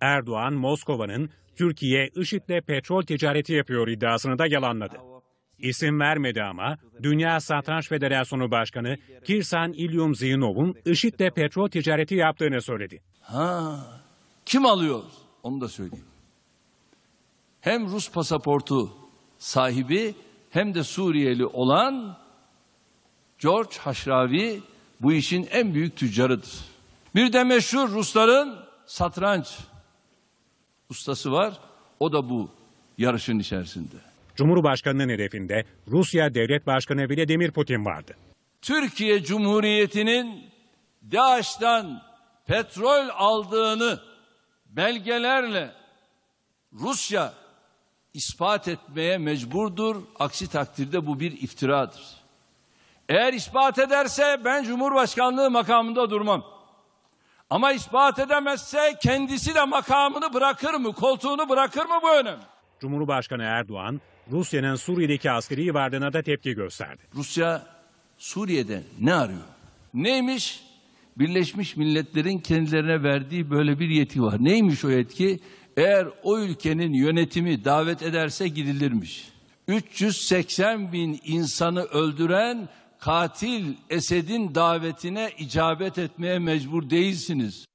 Erdoğan, Moskova'nın Türkiye IŞİD'le petrol ticareti yapıyor iddiasını da yalanladı. İsim vermedi ama Dünya Satranç Federasyonu Başkanı Kirsan İlyum Zinov'un IŞİD'le petrol ticareti yaptığını söyledi. Ha, kim alıyor? Onu da söyleyeyim. Hem Rus pasaportu sahibi hem de Suriyeli olan George Haşravi bu işin en büyük tüccarıdır. Bir de meşhur Rusların satranç ustası var. O da bu yarışın içerisinde. Cumhurbaşkanının hedefinde Rusya Devlet Başkanı Vladimir Putin vardı. Türkiye Cumhuriyeti'nin DAEŞ'ten petrol aldığını belgelerle Rusya ispat etmeye mecburdur. Aksi takdirde bu bir iftiradır. Eğer ispat ederse ben Cumhurbaşkanlığı makamında durmam. Ama ispat edemezse kendisi de makamını bırakır mı, koltuğunu bırakır mı bu önemli. Cumhurbaşkanı Erdoğan, Rusya'nın Suriye'deki askeri varlığına da tepki gösterdi. Rusya Suriye'de ne arıyor? Neymiş? Birleşmiş Milletler'in kendilerine verdiği böyle bir yetki var. Neymiş o yetki? Eğer o ülkenin yönetimi davet ederse gidilirmiş. 380 bin insanı öldüren katil Esed'in davetine icabet etmeye mecbur değilsiniz.